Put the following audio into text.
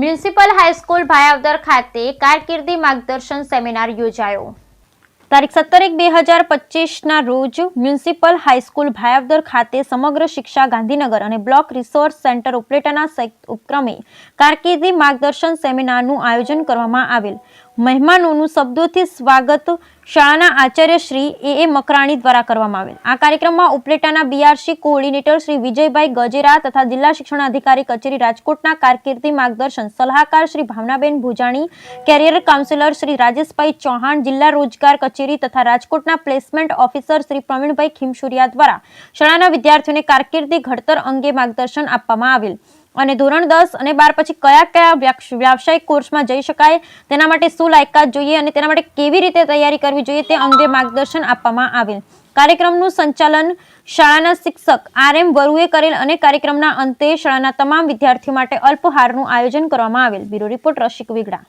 Municipal high school Bhayavadar ખાતે કારકિર્દી માર્ગદર્શન સેમિનાર યોજાયો. તારીખ સત્તર એક બે હજાર પચીસના રોજ મ્યુનિસિપલ હાઈસ્કૂલ ભાયાવદર ખાતે સમગ્ર શિક્ષા ગાંધીનગર અને બ્લોક રિસોર્સ સેન્ટર ઉપલેટાના સંયુક્ત ઉપક્રમે કારકિર્દી માર્ગદર્શન સેમિનારનું આયોજન કરવામાં આવેલ. મહેમાનોનું શબ્દોથી સ્વાગત શાળાના આચાર્ય શ્રી એ. એ. મકરાણી દ્વારા કરવામાં આવેલ. આ કાર્યક્રમમાં ઉપલેટાના બીઆરસી કોઓર્ડિનેટર શ્રી વિજયભાઈ ગજેરા તથા જિલ્લા શિક્ષણ અધિકારી કચેરી રાજકોટના કારકિર્દી માર્ગદર્શન સલાહકાર શ્રી ભાવનાબેન ભુજાણી, કેરિયર કાઉન્સિલર શ્રી રાજેશભાઈ ચૌહાણ, જિલ્લા રોજગાર કચેરી તથા રાજકોટના પ્લેસમેન્ટ ઓફિસર શ્રી પ્રવીણભાઈ ખીમસુરિયા દ્વારા શાળાના વિદ્યાર્થીઓને કારકિર્દી ઘડતર અંગે માર્ગદર્શન આપવામાં આવેલ. અને ધોરણ દસ અને બાર પછી કયા કયા વ્યાવસાયિક કોર્સમાં જઈ શકાય, તેના માટે શું લાયકાત જોઈએ અને તેના માટે કેવી રીતે તૈયારી કરવી જોઈએ તે અંગે માર્ગદર્શન આપવામાં આવેલ. કાર્યક્રમનું સંચાલન શાળાના શિક્ષક આર એમ વરુએ કરેલ અને કાર્યક્રમના અંતે શાળાના તમામ વિદ્યાર્થીઓ માટે અલ્પહારનું આયોજન કરવામાં આવેલ. Bureau report, Rasik Vegada.